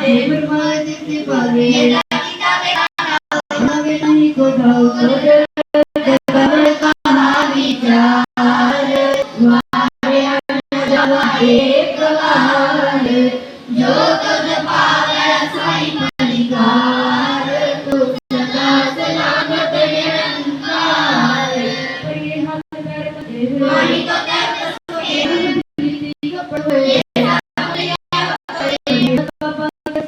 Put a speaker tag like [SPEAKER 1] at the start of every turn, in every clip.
[SPEAKER 1] हे परमात्मा पावे भावे नहीं को भाव कर कर कहा विचार वारे अनजावा एक बार जो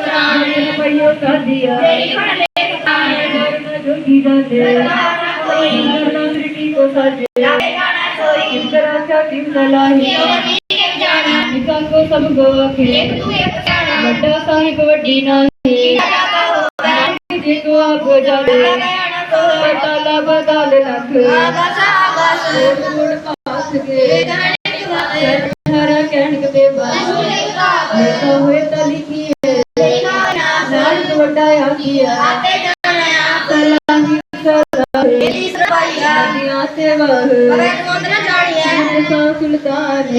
[SPEAKER 1] तेरा भैया का दिया जोगी त्रिटी को साजे किस तरह सलाही निकाल को सब गोवा के बड़ा साहिब वड्डी नाही जे को आप जाने ताला बदल लख गुड़ पास के हरा कहन के बस तो हुए तली की है ਆਤੇ ਜਾਣਿਆ ਕਲਾ ਹੀ ਕਲਾ ਮੇਰੀ ਸਰਪਾਈਆ ਦੀਆਂ ਸੇਵਾ ਪਰ ਮੋਦਰਾ ਜਾਣੀਐ ਸੋ ਸੁਲਤਾਨ